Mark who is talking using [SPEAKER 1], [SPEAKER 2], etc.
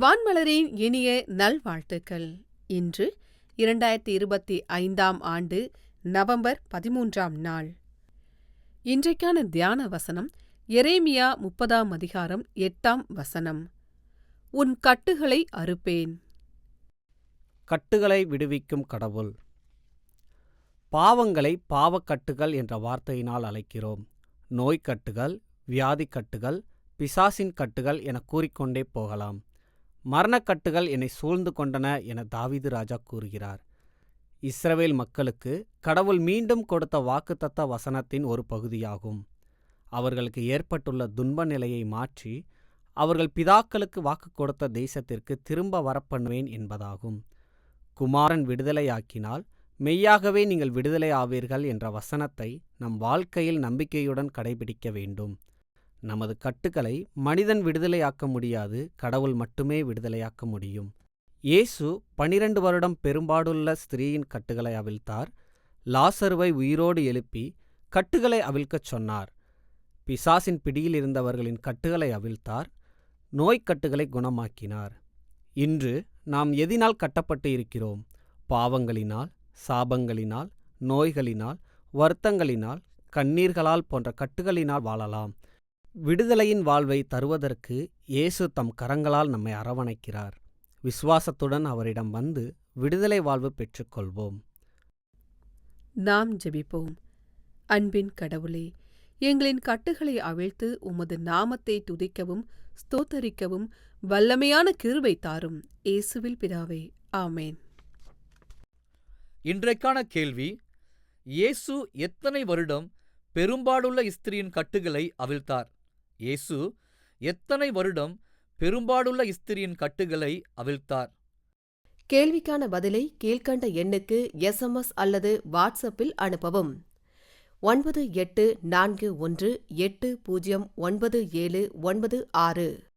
[SPEAKER 1] வான்மலரின் இனிய நல்வாழ்த்துக்கள். இன்று இரண்டாயிரத்தி இருபத்தி ஐந்தாம் ஆண்டு நவம்பர் பதிமூன்றாம் நாள். இன்றைக்கான தியான வசனம் எரேமியா முப்பதாம் அதிகாரம் எட்டாம் வசனம். உன் கட்டுகளை அறுப்பேன்.
[SPEAKER 2] கட்டுகளை விடுவிக்கும் கடவுள். பாவங்களை பாவக்கட்டுகள் என்ற வார்த்தையினால் அழைக்கிறோம். நோய்க்கட்டுகள் வியாதிக்கட்டுகள் பிசாசின் கட்டுகள் என கூறிக்கொண்டே போகலாம். மரணக்கட்டுகள் என்னை சூழ்ந்து கொண்டன என தாவீது ராஜா கூறுகிறார். இஸ்ரவேல் மக்களுக்கு கடவுள் மீண்டும் கொடுத்த வாக்குத்தத்த வசனத்தின் ஒரு பகுதியாகும். அவர்களுக்கு ஏற்பட்டுள்ள துன்ப நிலையை மாற்றி அவர்கள் பிதாக்களுக்கு வாக்கு கொடுத்த தேசத்திற்கு திரும்ப வரப்பண்ணுவேன் என்பதாகும். குமாரன் விடுதலையாக்கினால் மெய்யாகவே நீங்கள் விடுதலை ஆவீர்கள் என்ற வசனத்தை நம் வாழ்க்கையில் நம்பிக்கையுடன் கடைபிடிக்க வேண்டும். நமது கட்டுக்களை மனிதன் விடுதலையாக்க முடியாது கடவுள் மட்டுமே விடுதலையாக்க முடியும். இயேசு பனிரெண்டு வருடம் பெரும்பாடுள்ள ஸ்திரீயின் கட்டுகளை அவிழ்த்தார். லாசருவை உயிரோடு எழுப்பி கட்டுகளை அவிழ்க்கச் சொன்னார். பிசாசின் பிடியில் இருந்தவர்களின் கட்டுகளை அவிழ்த்தார். நோய்க்கட்டுகளை குணமாக்கினார். இன்று நாம் எதினால் கட்டப்பட்டு இருக்கிறோம்? பாவங்களினால் சாபங்களினால் நோய்களினால் வருத்தங்களினால் கண்ணீர்களால் போன்ற கட்டுகளினால் வாழலாம். விடுதலையின் வாழ்வை தருவதற்கு இயேசு தம் கரங்களால் நம்மை அரவணைக்கிறார். விசுவாசத்துடன் அவரிடம் வந்து விடுதலை வாழ்வு பெற்றுக்கொள்வோம்.
[SPEAKER 1] நாம் ஜெபிப்போம். அன்பின் கடவுளே எங்களின் கட்டுகளை அவிழ்த்து உமது நாமத்தை துதிக்கவும் ஸ்தோத்தரிக்கவும் வல்லமையான கிருபை தாரும் இயேசுவில் பிதாவே. ஆமேன்.
[SPEAKER 3] இன்றைக்கான கேள்வி இயேசு எத்தனை வருடம் பெரும்பாடுள்ள ஸ்திரியின் கட்டுகளை அவிழ்த்தார்? இயேசு எத்தனை வருடம் பெரும்பாடுள்ள இஸ்திரியின் கட்டுகளை அவிழ்த்தார்.
[SPEAKER 4] கேள்விக்கான பதிலை கீழ்க்கண்ட எண்ணுக்கு எஸ்எம்எஸ் அல்லது வாட்ஸ்அப்பில் அனுப்பவும். ஒன்பது எட்டு நான்கு ஒன்று எட்டு பூஜ்ஜியம் ஒன்பது ஏழு ஒன்பது ஆறு.